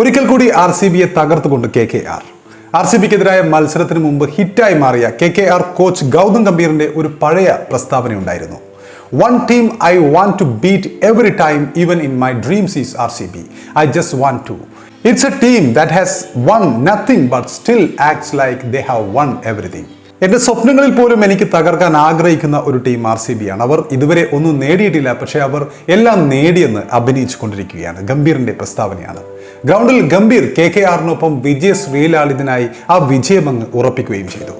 ഒരിക്കൽ കൂടി R C ബിയെ തകർത്തുകൊണ്ട് K K R. R C ബിക്കെതിരായ മത്സരത്തിന് മുമ്പ് ഹിറ്റായി മാറിയ K K R coach Gautam ഗംഭീറിന്റെ ഒരു പഴയ പ്രസ്താവനയുണ്ടായിരുന്നു. One team I want to beat every time even in my dreams is R C B I just want to it's a team that has won nothing but still acts like they have won everything എന്റെ സ്വപ്നങ്ങളിൽ പോലും എനിക്ക് തകർക്കാൻ ആഗ്രഹിക്കുന്ന ഒരു team R C B ആണ്. അവർ ഇതുവരെ ഒന്നും നേടിയിട്ടില്ല പക്ഷേ അവർ എല്ലാം നേടിയെന്ന് അഭിനയിച്ചു കൊണ്ടിരിക്കുകയാണ് ഗംഭീറിന്റെ പ്രസ്താവനയാണ്. ഗ്രൗണ്ടിൽ ഗംഭീർ കെ കെ ആറിനൊപ്പം വിജയ ശ്രീലാളിതനായി ആ വിജയം അങ്ങ് ഉറപ്പിക്കുകയും ചെയ്തു.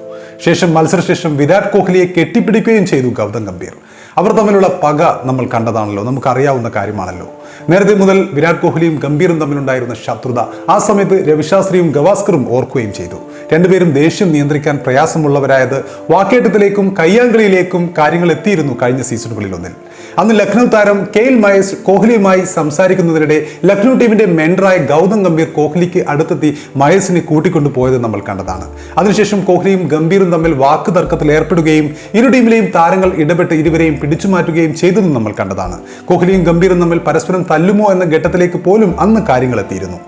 ശേഷം മത്സരശേഷം വിരാട് കോഹ്ലിയെ കെട്ടിപ്പിടിക്കുകയും ചെയ്തു ഗൗതം ഗംഭീർ. അവർ തമ്മിലുള്ള പക നമ്മൾ കണ്ടതാണല്ലോ. നമുക്കറിയാവുന്ന കാര്യമാണല്ലോ. നേരത്തെ മുതൽ വിരാട് കോഹ്ലിയും ഗംഭീറും തമ്മിലുണ്ടായിരുന്ന ശത്രുത ആ സമയത്ത് രവിശാസ്ത്രിയും ഗവാസ്കറും ഓർക്കുകയും ചെയ്തു. രണ്ടുപേരും ദേഷ്യം നിയന്ത്രിക്കാൻ പ്രയാസമുള്ളവരായത് വാക്കേറ്റത്തിലേക്കും കയ്യാങ്കളിയിലേക്കും കാര്യങ്ങൾ എത്തിയിരുന്നു കഴിഞ്ഞ സീസണുകളിലൊന്നിൽ. അന്ന് ലക്നൗ താരം കെ എൽ മഹേഷ് കോഹ്ലിയുമായി സംസാരിക്കുന്നതിനിടെ ലക്നൗ ടീമിന്റെ മെൻഡറായ ഗൗതം ഗംഭീർ കോഹ്ലിക്ക് അടുത്തെത്തി മഹേഷിനെ കൂട്ടിക്കൊണ്ടു പോയത് നമ്മൾ കണ്ടതാണ്. അതിനുശേഷം കോഹ്ലിയും ഗംഭീറും തമ്മിൽ വാക്ക് തർക്കത്തിൽ ഏർപ്പെടുകയും ഇരു ടീമിലെയും താരങ്ങൾ ഇടപെട്ട് ഇരുവരെയും പിടിച്ചുമാറ്റുകയും ചെയ്തതും നമ്മൾ കണ്ടതാണ്. കോഹ്ലിയും ഗംഭീറും തമ്മിൽ പരസ്പരം തല്ലുമോ എന്ന ഘട്ടത്തിലേക്ക് പോലും അന്ന് കാര്യങ്ങൾ എത്തിയിരുന്നു.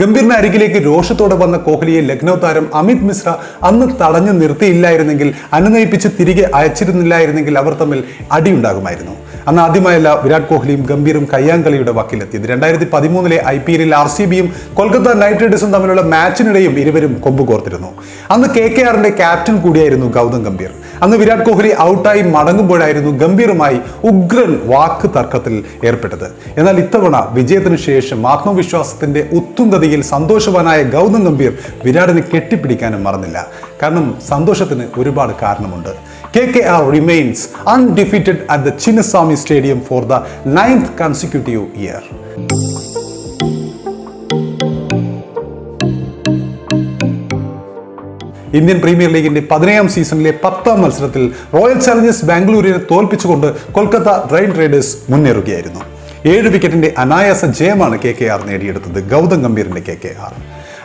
ഗംഭീറിന് അരികിലേക്ക് രോഷത്തോടെ വന്ന കോഹ്ലിയെ ലക്നൗ താരം അമിത് മിശ്ര അന്ന് തടഞ്ഞു നിർത്തിയില്ലായിരുന്നെങ്കിൽ അനുനയിപ്പിച്ച് തിരികെ അയച്ചിരുന്നില്ലായിരുന്നെങ്കിൽ അവർ തമ്മിൽ അടിയുണ്ടാകുമായിരുന്നു. അന്ന് ആദ്യമായല്ല വിരാട് കോഹ്ലിയും ഗംഭീറും കയ്യാങ്കളിയുടെ വക്കിലെത്തിയത് രണ്ടായിരത്തി പതിമൂന്നിലെ ഐ പി എല്ലിൽ ആർ സി ബിയും കൊൽക്കത്ത നൈറ്റ് റൈഡേഴ്സും തമ്മിലുള്ള മാച്ചിനിടെയും ഇരുവരും കൊമ്പ് കോർത്തിരുന്നു. അന്ന് കെ കെ ആറിന്റെ ക്യാപ്റ്റൻ കൂടിയായിരുന്നു ഗൗതം ഗംഭീർ. അന്ന് വിരാട് കോഹ്ലി ഔട്ടായി മടങ്ങുമ്പോഴായിരുന്നു ഗംഭീറുമായി ഉഗ്രൻ വാക്ക് തർക്കത്തിൽ ഏർപ്പെട്ടത്. എന്നാൽ ഇത്തവണ വിജയത്തിന് ശേഷം ആത്മവിശ്വാസത്തിന്റെ ഉത്തുംഗതിയിൽ സന്തോഷവാനായ ഗൗതം ഗംഭീർ വിരാടിനെ കെട്ടിപ്പിടിക്കാനും മറന്നില്ല. കാരണം സന്തോഷത്തിന് ഒരുപാട് കാരണമുണ്ട്. R remains undefeated at the Chinnaswamy stadium for the ninth consecutive year Indian premier ലീഗിന്റെ പതിനേഴാം സീസണിലെ പത്താം മത്സരത്തിൽ റോയൽ ചലഞ്ചേഴ്സ് ബാംഗ്ലൂരിനെ തോൽപ്പിച്ചുകൊണ്ട് കൊൽക്കത്ത റൈൻ റൈഡേഴ്സ് മുന്നേറുകയായിരുന്നു. ഏഴ് വിക്കറ്റിന്റെ അനായാസ ജയമാണ് കെ കെ ആർ നേടിയെടുത്തത്. ഗൗതം ഗംഭീറിന്റെ കെ കെ ആർ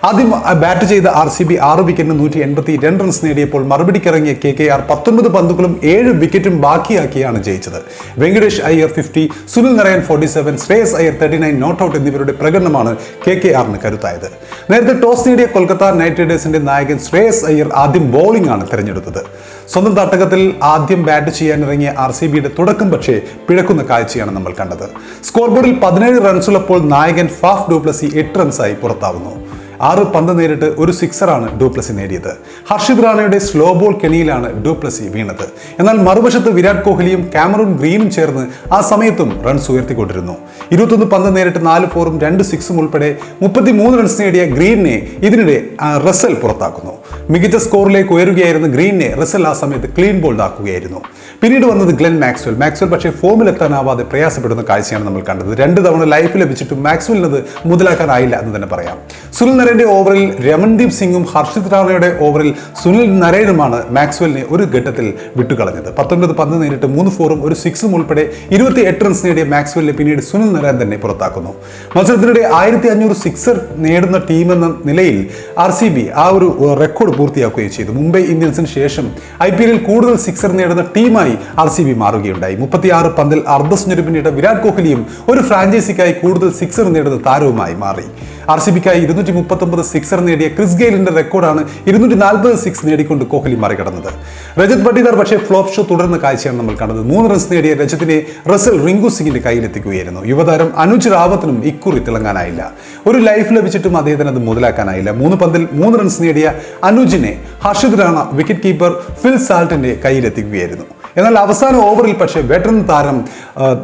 ആദ്യം ബാറ്റ് ചെയ്ത ആർ സി ബി ആറ് വിക്കറ്റിന് നൂറ്റി എൺപത്തി രണ്ട് റൺസ് നേടിയപ്പോൾ മറുപടിക്കിറങ്ങിയ കെ കെ ആർ പത്തൊൻപത് പന്തുകളും ഏഴ് വിക്കറ്റും ബാക്കിയാക്കിയാണ് ജയിച്ചത്. Venkatesh Iyer fifty Sunil Narine forty seven Shreyas Iyer thirty nine not out എന്നിവരുടെ പ്രകടനമാണ് കെ കെ ആറിന് കരുത്തായത്. നേരത്തെ ടോസ് നേടിയ കൊൽക്കത്ത നൈറ്റ് റൈഡേഴ്സിന്റെ നായകൻ ശ്രേയസ് അയ്യർ ആദ്യം ബോളിംഗ് ആണ് തിരഞ്ഞെടുത്തത്. സ്വന്തം തട്ടകത്തിൽ ആദ്യം ബാറ്റ് ചെയ്യാനിറങ്ങിയ ആർ സി ബിയുടെ തുടക്കം പക്ഷേ പിഴക്കുന്ന കാഴ്ചയാണ് നമ്മൾ കണ്ടത്. സ്കോർ ബോർഡിൽ പതിനേഴ് റൺസുള്ളപ്പോൾ നായകൻ ഫാഫ് ഡൂപ്ലസി എട്ട് റൺസായി പുറത്താവുന്നു. ആറ് പന്ത് നേരിട്ട് ഒരു സിക്സറാണ് ഡൂപ്ലസി നേടിയത്. ഹർഷിത് റാണയുടെ സ്ലോ ബോൾ കെണിയിലാണ് ഡൂപ്ലസി വീണത്. എന്നാൽ മറുവശത്ത് വിരാട് കോഹ്ലിയും ക്യാമറൂൺ ഗ്രീനും ചേർന്ന് ആ സമയത്തും റൺസ് ഉയർത്തിക്കൊണ്ടിരുന്നു. ഇരുപത്തൊന്ന് പന്ത് നേരിട്ട് നാല് ഫോറും രണ്ട് സിക്സും ഉൾപ്പെടെ മുപ്പത്തി മൂന്ന് റൺസ് നേടിയ ഗ്രീനെ ഇതിനിടെ റസൽ പുറത്താക്കുന്നു. മികച്ച സ്കോറിലേക്ക് ഉയരുകയായിരുന്ന ഗ്രീനെ റസൽ ആ സമയത്ത് ക്ലീൻ ബോൾഡ് ആക്കുകയായിരുന്നു. പിന്നീട് വന്നത് ഗ്ലെൻ മാക്സ്വൽ. മാക്സ്വൽ പക്ഷേ ഫോമിലെത്താനാവാതെ പ്രയാസപ്പെടുന്ന കാഴ്ചയാണ് നമ്മൾ കണ്ടത്. രണ്ട് തവണ ലൈഫ് ലഭിച്ചിട്ടും മാക്സ്വലിനത് മുതലാക്കാനായില്ല എന്ന് തന്നെ പറയാം. സുനിൽ നരേന്റെ ഓവറിൽ രമൺദീപ് സിംഗും ഹർഷിത് റാണയുടെ ഓവറിൽ സുനിൽ നരേനുമാണ് മാക്സ്വലിനെ ഒരു ഘട്ടത്തിൽ വിട്ടുകളഞ്ഞത്. പത്തൊൻപത് പന്ത് നേരിട്ട് മൂന്ന് ഫോറും ഒരു സിക്സും ഉൾപ്പെടെ ഇരുപത്തി എട്ട് റൺസ് നേടിയ മാക്സ്വലിനെ പിന്നീട് സുനിൽ നരേൻ തന്നെ പുറത്താക്കുന്നു. മത്സരത്തിനിടെ ആയിരത്തി അഞ്ഞൂറ് സിക്സർ നേടുന്ന ടീം എന്ന നിലയിൽ ആർ സി ബി ആ ഒരു റെക്കോർഡ് പൂർത്തിയാക്കുകയും ചെയ്തു. മുംബൈ ഇന്ത്യൻസിന് ശേഷം ഐ പി എല്ലിൽ കൂടുതൽ സിക്സർ നേടുന്ന ടീമായി ആർ സി ബി മാറുകയുണ്ടായി. മുപ്പത്തിയാറ് പന്തിൽ അർദ്ധ സെഞ്ചുറി പിന്നിട്ട വിരാട് കോഹ്ലിയും ഒരു ഫ്രാഞ്ചൈസിക്കായി കൂടുതൽ സിക്സർ നേടുന്ന താരവുമായി മാറി. ആർ സി ബിക്കായി ഇരുന്നൂറ്റി മുപ്പത്തൊമ്പത് സിക്സർ നേടിയ ക്രിസ് ഗെയിലിന്റെ റെക്കോർഡാണ് ഇരുന്നൂറ്റി നാൽപ്പത് സിക്സ് നേടിക്കൊണ്ട് കോഹ്ലി മറികടന്നത്. രജത് പട്ടിദാർ പക്ഷേ ഫ്ലോപ്പ് ഷോ തുടർന്ന കാഴ്ചയാണ് നമ്മൾ കണ്ടത്. മൂന്ന് റൺസ് നേടിയ രജത്തിനെ റസൽ റിങ്കു സിംഗിന്റെ കയ്യിലെത്തിക്കുകയായിരുന്നു. യുവതാരം അനുജ് റാവത്തിനും ഇക്കുറി തിളങ്ങാനായില്ല. ഒരു ലൈഫ് ലഭിച്ചിട്ടും അദ്ദേഹത്തിന് അത് മുതലാക്കാനായില്ല. മൂന്ന് പന്തിൽ മൂന്ന് റൺസ് നേടിയ അനുജിനെ Harshit Rana wicket keeper Phil സാൾട്ടിന്റെ കയ്യിലെത്തിക്കുകയായിരുന്നു. എന്നാൽ അവസാന ഓവറിൽ പക്ഷേ വെറ്ററൻ താരം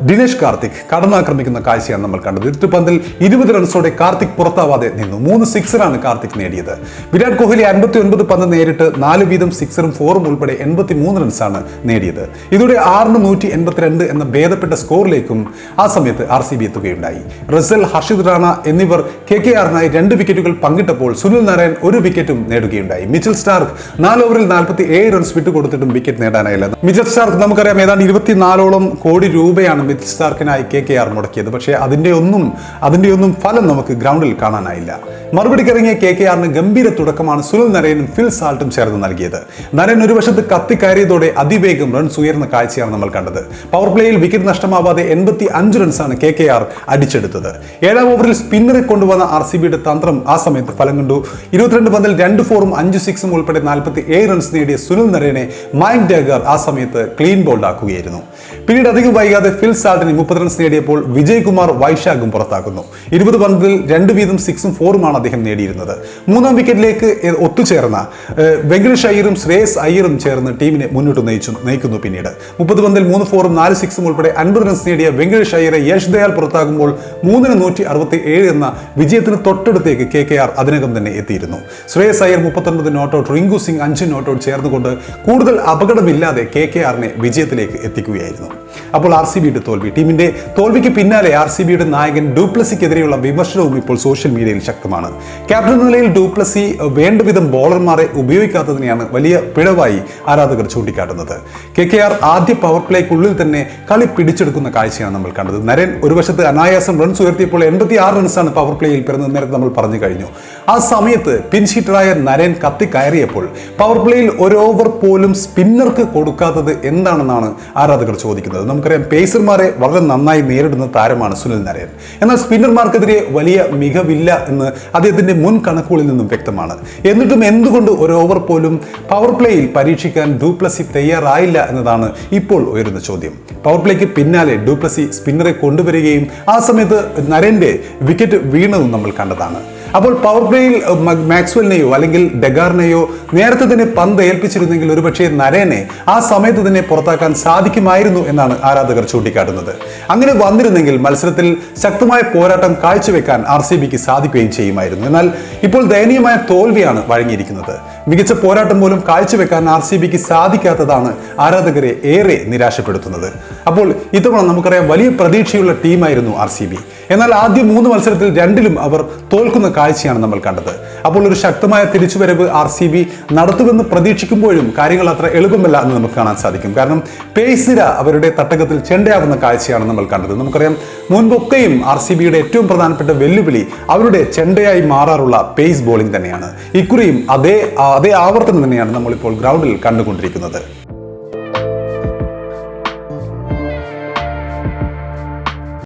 ദിനേശ് കാർത്തിക് കടന്നാക്രമിക്കുന്ന കാഴ്ചയാണ് നമ്മൾ കണ്ടത്. എട്ട് പന്തിൽ ഇരുപത് റൺസോടെ കാർത്തിക് പുറത്താവാതെ നിന്നു. മൂന്ന് സിക്സറാണ് കാർത്തിക് നേടിയത്. വിരാട് കോഹ്ലി അൻപത്തി ഒൻപത് പന്ത് നേരിട്ട് നാല് വീതം സിക്സറും ഫോറും ഉൾപ്പെടെ എൺപത്തി മൂന്ന് റൺസാണ് നേടിയത്. ഇതോടെ ആറിന് നൂറ്റി എൺപത്തിരണ്ട് എന്ന ഭേദപ്പെട്ട സ്കോറിലേക്കും ആ സമയത്ത് ആർ സി ബി എത്തുകയുണ്ടായി. റസൽ ഹർഷിദ് റാണ എന്നിവർ കെ കെ ആറിനായി രണ്ട് വിക്കറ്റുകൾ പങ്കിട്ടപ്പോൾ സുനിൽ നാരായൺ ഒരു വിക്കറ്റും നേടുകയുണ്ടായി. മിച്ചൽ സ്റ്റാർക്ക് നാല് ഓവറിൽ നാൽപ്പത്തി ഏഴ് റൺസ് വിട്ടുകൊടുത്തിട്ടും വിക്കറ്റ് നേടാനായില്ല. മിച്ചൽ സ്റ്റാർക്ക് നമുക്കറിയാം ഏതാണ്ട് ഇരുപത്തിനാലോളം കോടി രൂപയാണ് മിഥിൽ സ്റ്റാർക്കിനായി കെ കെ ആർ മുടക്കിയത്. പക്ഷേ അതിന്റെ ഒന്നും അതിന്റെ ഒന്നും ഫലം നമുക്ക് ഗ്രൗണ്ടിൽ കാണാനായില്ല. മറുപടിക്കിറങ്ങിയ കെ കെ ആറിന് ഗംഭീര തുടക്കമാണ് സുനിൽ നരേനും ഫിൽ സാൾട്ടും ചേർന്ന് നൽകിയത്. നരൻ ഒരു വശത്ത് കത്തിക്കയറിയതോടെ അതിവേഗം റൺസ് ഉയർന്ന കാഴ്ചയാണ് നമ്മൾ കണ്ടത്. പവർ പ്ലേയിൽ വിക്കറ്റ് നഷ്ടമാവാതെ എൺപത്തി അഞ്ച് റൺസാണ് കെ കെ ആർ അടിച്ചെടുത്തത്. ഏഴാം ഓവറിൽ സ്പിന്നറെ കൊണ്ടുവന്ന ആർ സി ബിയുടെ തന്ത്രം ആ സമയത്ത് ഫലം കണ്ടു. ഇരുപത്തിരണ്ട് പന്തിൽ രണ്ട് ഫോറും അഞ്ച് സിക്സും ഉൾപ്പെടെ നാൽപ്പത്തി ഏഴ് റൺസ് നേടിയ സുനിൽ നരേനെ മൈൻ ഡാഗർ ആ സമയത്ത് ക്ലീൻ ബോൾഡ് ആക്കുകയായിരുന്നു. പിന്നീട് അധികം വൈകാതെ ഫിൽ സാൾട്ടിന് മുപ്പത് റൺസ് നേടിയപ്പോൾ വിജയ് കുമാർ വൈശാഖും പുറത്താക്കുന്നു. ഇരുപത് പന്തിൽ രണ്ട് വീതം സിക്സും ഫോറുമാണ് അദ്ദേഹം നേടിയിരുന്നത്. മൂന്നാം വിക്കറ്റിലേക്ക് ഒത്തുചേർന്ന വെങ്കടേഷ് അയ്യറും ശ്രേയസ് അയ്യറും ചേർന്ന് ടീമിനെ മുന്നോട്ട് നയിച്ചു നയിക്കുന്നു പിന്നീട്. മുപ്പത് പന്തിൽ മൂന്ന് ഫോറും നാല് സിക്സും ഉൾപ്പെടെ അൻപത് റൺസ് നേടിയ വെങ്കടേഷ് അയ്യരെ യശ് ദയാൽ പുറത്താകുമ്പോൾ മൂന്നിന് നൂറ്റി അറുപത്തി ഏഴ് എന്ന വിജയത്തിന് തൊട്ടടുത്തേക്ക് കെ കെ ആർ അതിനകം തന്നെ എത്തിയിരുന്നു. ശ്രേയസ് അയ്യർ മുപ്പത്തൊൻപത് നോട്ടൗട്ട് റിങ്കു സിംഗ് അഞ്ച് നോട്ടൗട്ട് ചേർന്നുകൊണ്ട് കൂടുതൽ അപകടമില്ലാതെ കെ കെ ആറിനെ വിജയത്തിലേക്ക് എത്തിക്കുകയായിരുന്നു. അപ്പോൾ ആർ സി ബിയുടെ തോൽവി. ടീമിന്റെ തോൽവിക്ക് പിന്നാലെ ആർ സി ബിയുടെ നായകൻ ഡൂപ്ലസിക്കെതിരെയുള്ള വിമർശനവും ഇപ്പോൾ സോഷ്യൽ മീഡിയയിൽ ശക്തമാണ്. ക്യാപ്റ്റൻ നിലയിൽ ഡൂപ്ലസി വേണ്ടവിധം ബോളർമാരെ ഉപയോഗിക്കാത്തതിനെയാണ് വലിയ പിഴവായി ആരാധകർ ചൂണ്ടിക്കാട്ടുന്നത്. കെ കെ ആർ ആദ്യ പവർ പ്ലേക്കുള്ളിൽ തന്നെ കളി പിടിച്ചെടുക്കുന്ന കാഴ്ചയാണ് നമ്മൾ കണ്ടത്. നരൻ ഒരു വശത്ത് അനായാസം റൺസ് ഉയർത്തിയപ്പോൾ എൺപത്തി ആറ് റൺസാണ് പവർ പ്ലേയിൽ പിറന്നത് നേരത്തെ നമ്മൾ പറഞ്ഞു കഴിഞ്ഞു. ആ സമയത്ത് പിൻഷീറ്ററായ നരൻ കത്തി കയറിയപ്പോൾ പവർ പ്ലേയിൽ ഒരു ഓവർ പോലും സ്പിന്നർക്ക് കൊടുക്കാത്തത് എന്താണെന്നാണ് ആരാധകർ ചോദിക്കുന്നത്? നമുക്കറിയാം പേസർമാരെ വളരെ നന്നായി നേരിടുന്ന താരമാണ് സുനിൽ നരയൻ എന്നാൽ സ്പിന്നർമാർക്കെതിരെ വലിയ മികവില്ല എന്ന് അദ്ദേഹത്തിന്റെ മുൻ കണക്കുകളിൽ നിന്നും വ്യക്തമാണ്. എന്നിട്ടും എന്തുകൊണ്ട് ഒരു ഓവർ പോലും പവർ പ്ലേയിൽ പരീക്ഷിക്കാൻ ഡൂപ്ലസി തയ്യാറായില്ല എന്നതാണ് ഇപ്പോൾ ഉയരുന്ന ചോദ്യം. പവർ പ്ലേക്ക് പിന്നാലെ ഡൂപ്ലസി സ്പിന്നറെ കൊണ്ടുവരികയും ആ സമയത്ത് നരേന്റെ വിക്കറ്റ് വീണതും നമ്മൾ കണ്ടതാണ്. അപ്പോൾ പവർ പ്ലേയിൽ മാക്സ്വെലിനെയോ അല്ലെങ്കിൽ ഡെഗാറിനെയോ നേരത്തെ തന്നെ പന്ത് ഏൽപ്പിച്ചിരുന്നെങ്കിൽ ഒരുപക്ഷെ നരേനെ ആ സമയത്ത് തന്നെ പുറത്താക്കാൻ സാധിക്കുമായിരുന്നു എന്നാണ് ആരാധകർ ചൂണ്ടിക്കാട്ടുന്നത്. അങ്ങനെ വന്നിരുന്നെങ്കിൽ മത്സരത്തിൽ ശക്തമായ പോരാട്ടം കാഴ്ചവെക്കാൻ ആർ സി ബിക്ക് സാധിക്കുകയും ചെയ്യുമായിരുന്നു. എന്നാൽ ഇപ്പോൾ ദയനീയമായ തോൽവിയാണ് വഴങ്ങിയിരിക്കുന്നത്. മികച്ച പോരാട്ടം പോലും കാഴ്ചവെക്കാൻ ആർ സി ബിക്ക് സാധിക്കാത്തതാണ് ആരാധകരെ ഏറെ നിരാശപ്പെടുത്തുന്നത്. അപ്പോൾ ഇത്തവണ നമുക്കറിയാം വലിയ പ്രതീക്ഷയുള്ള ടീമായിരുന്നു ആർ സി ബി. എന്നാൽ ആദ്യ മൂന്ന് മത്സരത്തിൽ രണ്ടിലും അവർ തോൽക്കുന്ന കാഴ്ചയാണ് നമ്മൾ കണ്ടത്. അപ്പോൾ ഒരു ശക്തമായ തിരിച്ചുവരവ് ആർ സി ബി നടത്തുമെന്ന് പ്രതീക്ഷിക്കുമ്പോഴും കാര്യങ്ങൾ അത്ര എളുപ്പമല്ല എന്ന് നമുക്ക് കാണാൻ സാധിക്കും. കാരണം പേസിര അവരുടെ തട്ടകത്തിൽ ചെണ്ടയാവുന്ന കാഴ്ചയാണ് നമ്മൾ കണ്ടത്. നമുക്കറിയാം മുൻപൊക്കെയും ആർ സി ബിയുടെ ഏറ്റവും പ്രധാനപ്പെട്ട വെല്ലുവിളി അവരുടെ ചെണ്ടയായി മാറാറുള്ള പേസ് ബോളിംഗ് തന്നെയാണ്. ഇക്കുറിയും അതേ അതേ ആവർത്തനം തന്നെയാണ് നമ്മളിപ്പോൾ ഗ്രൗണ്ടിൽ കണ്ടുകൊണ്ടിരിക്കുന്നത്.